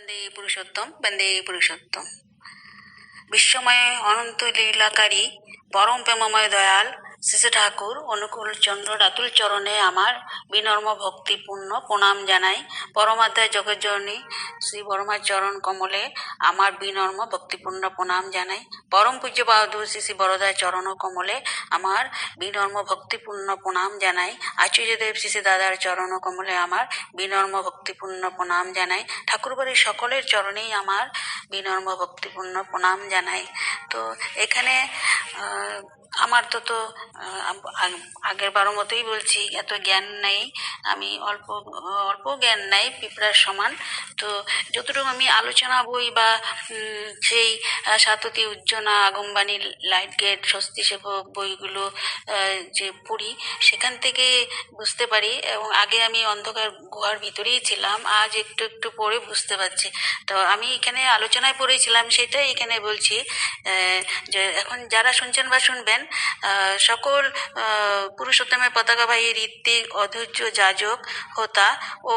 বন্দে পুরুষোত্তম বন্দে পুরুষোত্তম। বিশ্বময় অনন্ত লীলাকারী পরম প্রেমময় দয়াল শ্রী ঠাকুর অনুকূল চন্দ্র রাতুল চরণে আমার বিনর্ম ভক্তিপূর্ণ প্রণাম জানাই। পরমাধ্যায় জগজ্জননী শ্রী বর্মার চরণ কমলে আমার বিনর্ম ভক্তিপূর্ণ প্রণাম জানাই। পরম পূজ্য বাহাদুর শ্রী শ্রী বরদার চরণ কমলে আমার বিনর্ম ভক্তিপূর্ণ প্রণাম জানাই। আচার্যদেব শ্রী দাদার চরণ কমলে আমার বিনর্ম ভক্তিপূর্ণ প্রণাম জানাই। ঠাকুরবাড়ির সকলের চরণেই আমার বিনর্ম ভক্তিপূর্ণ প্রণাম জানাই। তো এখানে আমার তো তো আগ- আগের বারো মতোই বলছি এত জ্ঞান নেই। আমি অল্প অল্প জ্ঞান নাই, পিঁপড়ার সমান। তো যতটুকু আমি আলোচনা বই বা সেই সাততী উজ্জ্বনা আগমবাণী লাইট গেট স্বস্তি সেবক বইগুলো যে পড়ি, সেখান থেকে বুঝতে পারি এবং আগে আমি অন্ধকার গুহার ভিতরেই ছিলাম, আজ একটু একটু পড়ে বুঝতে পারছি। তো আমি এখানে আলোচনায় পড়েছিলাম, সেটাই এখানে বলছি যে এখন যারা শুনছেন বা শুনবেন সকল পুরুষোত্তমের পতাকাবাহী ঋত্বিক, অধৈর্য যাজক হোতা ও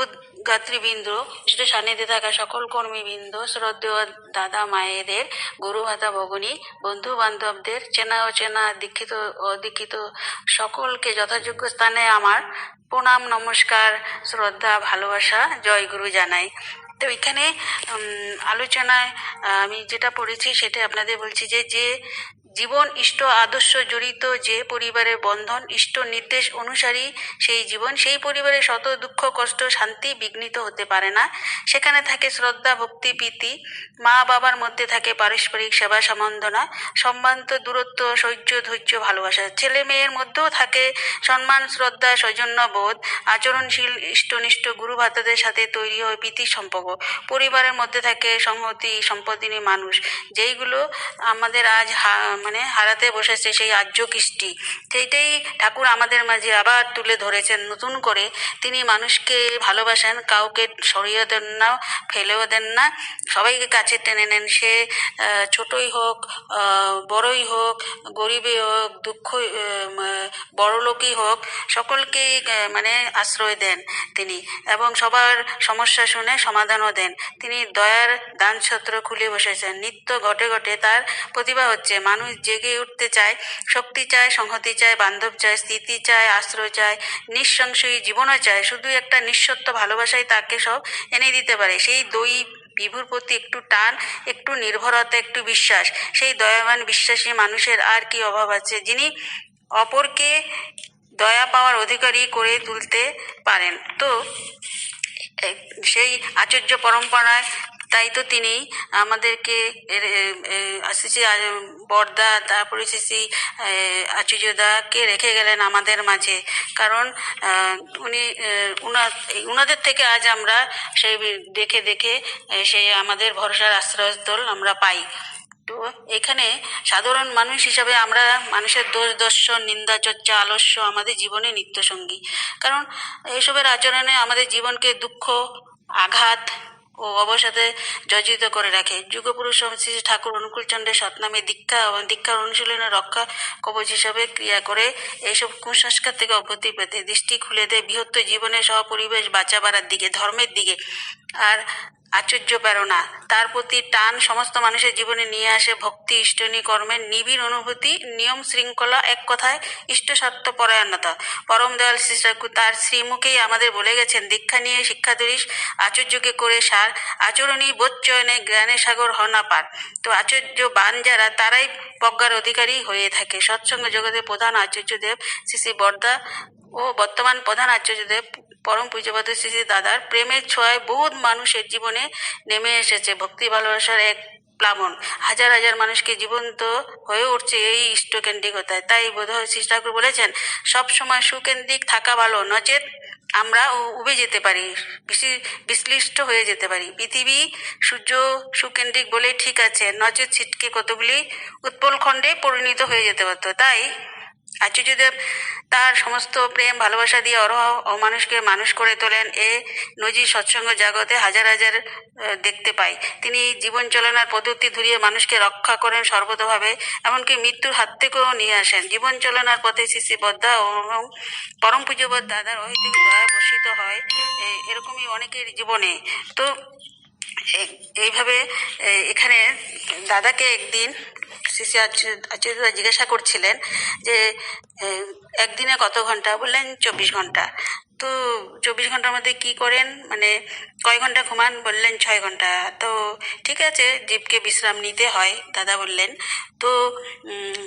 উদ্গাত্রীবৃন্দ সেটা সান্নিধ্যে থাকা সকল কর্মীবৃন্দ, শ্রদ্ধেয় দাদা মায়েদের, গুরু ভাতা ভগনী বন্ধু বান্ধবদের চেনা অচেনা দীক্ষিত অদীক্ষিত সকলকে যথাযোগ্য স্থানে আমার প্রণাম, নমস্কার, শ্রদ্ধা, ভালোবাসা জয়গুরু জানাই। তো এখানে আলোচনায় আমি যেটা পড়েছি সেটা আপনাদের বলছি যে যে জীবন ইষ্ট আদর্শ জড়িত যে পরিবারের বন্ধন, ইষ্ট নির্দেশ অনুসারী সেই জীবন, সেই পরিবারে শত দুঃখ, কষ্ট, শান্তি বিঘ্নিত হতে পারে না। সেখানে থাকে শ্রদ্ধা, ভক্তি, প্রীতি। মা বাবার মধ্যে থাকে পারস্পরিক সেবা সম্বন্ধনা সম্মান্ত দূরত্ব, সহ্য, ধৈর্য, ভালোবাসা। ছেলে মেয়ের মধ্যেও থাকে সম্মান, শ্রদ্ধা, সৌজন্য, বোধ। আচরণশীল, ইষ্টনিষ্ঠ গুরু ভাতাদের সাথে তৈরি হয় প্রীতি সম্পর্ক। পরিবারের মধ্যে থাকে সংহতি সম্পদিনী মানুষ। যেইগুলো আমাদের আজ মানে হারাতে বসেছে সেই আর্য কৃষ্টি। সেইটাই ঠাকুর আমাদের মাঝে আবার তুলে ধরেছেন নতুন করে। তিনি মানুষকে ভালোবাসেন, কাউকে সরিয়ে দেন না, ফেলেও দেন না। সবাইকে কাছে টেনে নেন। সে ছোটই হোক বড়ই হোক, গরিবই হোক দুঃখ বড়লোকই হোক, সকলকেই মানে আশ্রয় দেন তিনি এবং সবার সমস্যা শুনে সমাধানও দেন। তিনি দয়ার দান ছত্র খুলে বসেছেন। নিত্য ঘটে ঘটে তার প্রতিভা হচ্ছে মানুষ জেগে উঠতে চায়, শক্তি চায়, সংহতি চায়, বান্ধব চায় স্থিতি চায়, আশ্রয় চায়, নিঃসংশয়ী জীবনও চায়, শুধু একটা নিঃসত্ব ভালোবাসাই তাকে সব এনে দিতে পারে। সেই দই বিভুর প্রতি একটু টান, একটু নির্ভরতা, একটু বিশ্বাস, সেই দয়াবান, বিশ্বাসী মানুষের আর কি অভাব আছে, যিনি অপরকে দয়া পাওয়ার অধিকারী করে তুলতে পারেন। তো সেই আচার্য পরম্পরায় তাই তো তিনি আমাদেরকে শ্রী বরদা তারপরে শ্রী শ্রী এ, রেখে গেলেন আমাদের মাঝে। কারণ উনি উনাদের থেকে আজ আমরা সেই দেখে দেখে সেই আমাদের ভরসার আশ্রয়স্থল আমরা পাই। তো এখানে সাধারণ মানুষ হিসাবে আমরা মানুষের দোষ দর্শন নিন্দা চর্চা আলস্য আমাদের জীবনে নিত্যসঙ্গী। কারণ এসবের আচরণে আমাদের জীবনকে দুঃখ আঘাত ও অবসাদে জর্জিত করে রাখে। যুগপুরুষ শ্রী ঠাকুর অনুকূলচন্দ্রের সৎনামে দীক্ষা এবং দীক্ষার অনুশীলনে রক্ষা কবচ হিসাবে ক্রিয়া করে এইসব কুসংস্কার থেকে অবতি পেতে। দৃষ্টি খুলে দেয় বৃহত্তর জীবনের সহ পরিবেশ বাঁচাবার দিকে, ধর্মের দিকে। আর আশ্চর্য প্রেরণা। তার প্রতি টান সমস্ত মানুষের জীবনে নিয়ে আসে ভক্তি, ইষ্টনী কর্মের নিবিড় অনুভূতি, নিয়ম শৃঙ্খলা এক কথায় ইষ্ট স্বার্থ পরায়ণতা। পরম দয়াল শ্রী তার শ্রীমুখেই আমাদের বলে গেছেন, দীক্ষা নিয়ে শিক্ষা দরিস আচার্যকে করে সার। আচরণী বোধচয়নে জ্ঞানের সাগর হনা পার। তো আচার্য বান যারা, তারাই প্রজ্ঞার অধিকারী হয়ে থাকে। সৎসঙ্গ জগতের প্রধান আচার্যদেব শ্রী শ্রী বর্দা ও বর্তমান প্রধান আচার্যদেব পরম পূজ্যপাদ শ্রী দাদার প্রেমের ছোঁয়ায় বহুত মানুষের জীবনে নেমে এসেছে ভক্তি ভালোবাসার এক প্লাবন। হাজার হাজার মানুষকে জীবন্ত হয়ে উঠছে এই ইষ্টকেন্দ্রিকতায়। তাই বোধহয় শ্রী ঠাকুর বলেছেন, সব সময় সুকেন্দ্রিক থাকা ভালো, নচেত আমরা উবে যেতে পারি বেশি বিশ্লিষ্ট হয়ে যেতে পারি। পৃথিবী সূর্য সুকেন্দ্রিক বলে ঠিক আছে, নচেত ছিটকে কতগুলি উৎপল খণ্ডে পরিণত হয়ে যেতে পারতো। তাই আচার্যদেব তার সমস্ত প্রেম, ভালোবাসা দিয়ে অরহ অমানুষকে মানুষ করে তোলেন, এ নজির সৎসঙ্গ জগতে হাজার হাজার দেখতে পাই। তিনি জীবন চলনার পদ্ধতি ধরিয়ে মানুষকে রক্ষা করেন সর্বতভাবে, এমনকি মৃত্যুর হাত থেকেও নিয়ে আসেন। জীবন চলনার পথে শ্রী বদ্ধা এবং পরম পূজ্যবোধ দাদার অহিতিক দয়া বর্ষিত হয় এরকমই অনেকের জীবনে। তো এইভাবে এখানে দাদাকে একদিন শিশি আচার্য জিজ্ঞাসা করছিলেন যে একদিনে কত ঘণ্টা? বললেন চব্বিশ ঘণ্টা। তো চব্বিশ ঘণ্টার মধ্যে কি করেন? মানে কয় ঘণ্টা ঘুমান? বললেন ছয় ঘণ্টা। তো ঠিক আছে জীবকে বিশ্রাম নিতে হয়, দাদা বললেন। তো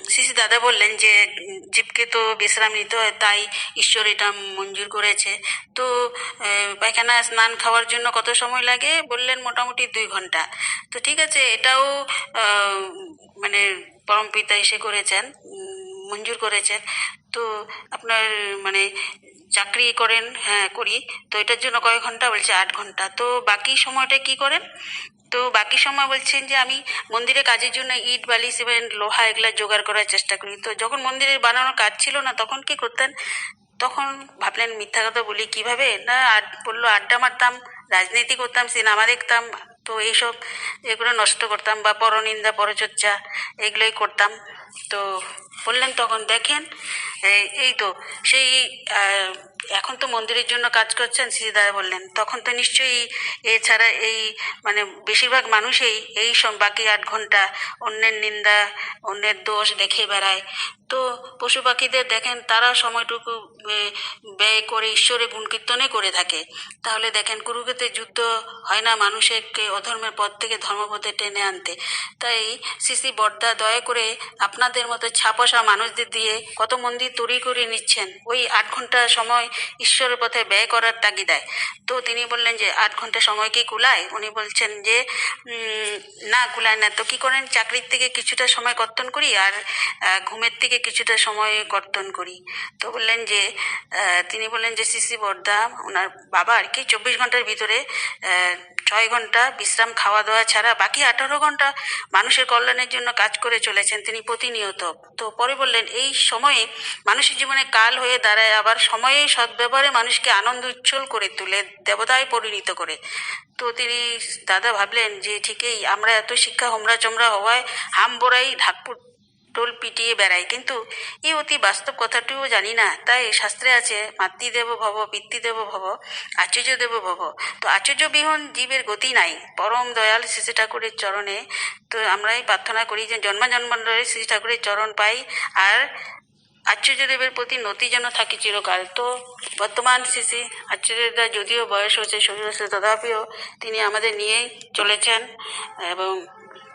শিশু দাদা বললেন যে জীবকে তো বিশ্রাম নিতে হয়, তাই ঈশ্বর এটা মঞ্জুর করেছে। তো পায়খানা স্নান খাওয়ার জন্য কত সময় লাগে? বললেন মোটামুটি দুই ঘণ্টা। তো ঠিক আছে, এটাও মানে পরম পিতা এসে করেছেন। মঞ্জুর করেছেন তো আপনার মানে চাকরি করেন হ্যাঁ করি। তো এটার জন্য কয় ঘণ্টা? বলছে আট ঘণ্টা। তো বাকি সময়টা কি করেন? তো বাকি সময় বলছেন যে আমি মন্দিরে কাজের জন্য ইট, বালি, সিমেন্ট, লোহা এগুলা জোগাড় করার চেষ্টা করি। তো যখন মন্দিরের বানানোর কাজ ছিল না, তখন কি করতেন? তখন ভাবলেন, মিথ্যা কথা বলি কীভাবে? না বলল, আড্ডা মারতাম, রাজনীতি করতাম, সিনেমা দেখতাম, তো এইসব এগুলো নষ্ট করতাম বা পরনিন্দা, পরচর্চা এগুলোই করতাম। তো বললেন, তখন দেখেন, এই- তো, সেই এখন তো মন্দিরের জন্য কাজ করছেন শ্রীদাদা বললেন। তখন তো নিশ্চয়ই এছাড়া এই মানে বেশিরভাগ মানুষই এই সব বাকি আট ঘণ্টা অন্যের নিন্দা, অন্যের দোষ দেখে বেড়ায়। তো পশু পাখিদের দেখেন, তারা সময়টুকু ব্যয় করে ঈশ্বরের গুণকীর্তনে করে থাকে। তাহলে দেখেন কুরুক্ষেত্রের যুদ্ধ হয় না মানুষকে অধর্মের পথ থেকে ধর্মপথে টেনে আনতে। তাই সিসি বর্দা, দয়া করে আপনাদের মতো ছাপসা মানুষদের দিয়ে কত মন্দির তৈরি করে নিচ্ছেন, ওই আট ঘণ্টা সময় ঈশ্বরের পথে ব্যয় করার তাগিদায়। তো তিনি বললেন যে, আট ঘণ্টা সময় কি কুলায়? উনি বলছেন যে না কুলায় না। তো কি করেন? চাকরির থেকে কিছুটা সময় কর্তন করি আর ঘুমের থেকে কিছুটা সময় কর্তন করি। তো বললেন যে তিনি বললেন যে সিসি বর্দা ওনার বাবা আর কি, চব্বিশ ঘণ্টার ভিতরে ছয় ঘণ্টা বিশ্রাম খাওয়া দাওয়া ছাড়া বাকি আঠারো ঘণ্টা মানুষের কল্যাণের জন্য কাজ করে চলেছেন। তিনি প্রতিনিয়ত। তো পরে বললেন, এই সময়ে মানুষের জীবনে কাল হয়ে দাঁড়ায়, আবার সময়ে সদ্ব্যবহারে মানুষকে আনন্দ উচ্ছল করে তুলে, দেবতায় পরিণত করে। তো তিনি দাদা ভাবলেন যে, ঠিকই, আমরা এত শিক্ষা হোমরা চমরা হওয়ায় হামবোরাই ঢাকপুর টোল পিটিয়ে বেড়াই কিন্তু এই অতি বাস্তব কথাটিও জানি না। তাই শাস্ত্রে আছে, মাতৃদেব ভব, পিতৃদেব ভব, আচার্য দেব ভব। তো আচার্য বিহন জীবের গতি নাই। পরম দয়াল শ্রী ঠাকুরের চরণে তো আমরাই প্রার্থনা করি যে জন্ম জন্মান্তরে শ্রী ঠাকুরের চরণ পাই আর আচার্যদেবের প্রতি নতি যেন থাকে চিরকাল। তো বর্তমান শিশি আচার্যদা যদিও বয়স হচ্ছে শরীর হচ্ছে তথাপিও তিনি আমাদের নিয়েই চলেছেন এবং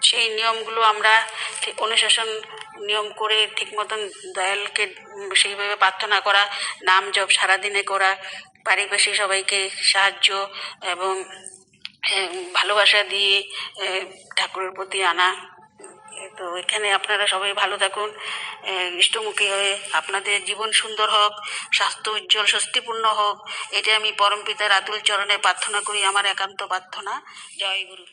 সেই নিয়মগুলো আমরা অনুশাসন নিয়ম করে ঠিক মতন দয়ালকে সেইভাবে প্রার্থনা করা, নাম জপ সারাদিনে করা, পারিপার্শ্বিক সবাইকে সাহায্য এবং ভালোবাসা দিয়ে ঠাকুরের প্রতি আনা। তো এখানে আপনারা সবাই ভালো থাকুন। ইষ্টমুখী হয়ে আপনাদের জীবন সুন্দর হোক, স্বাস্থ্য উজ্জ্বল, স্বস্তিপূর্ণ হোক। এটা আমি পরমপিতার আতুল চরণে প্রার্থনা করি, আমার একান্ত প্রার্থনা। জয় গুরু।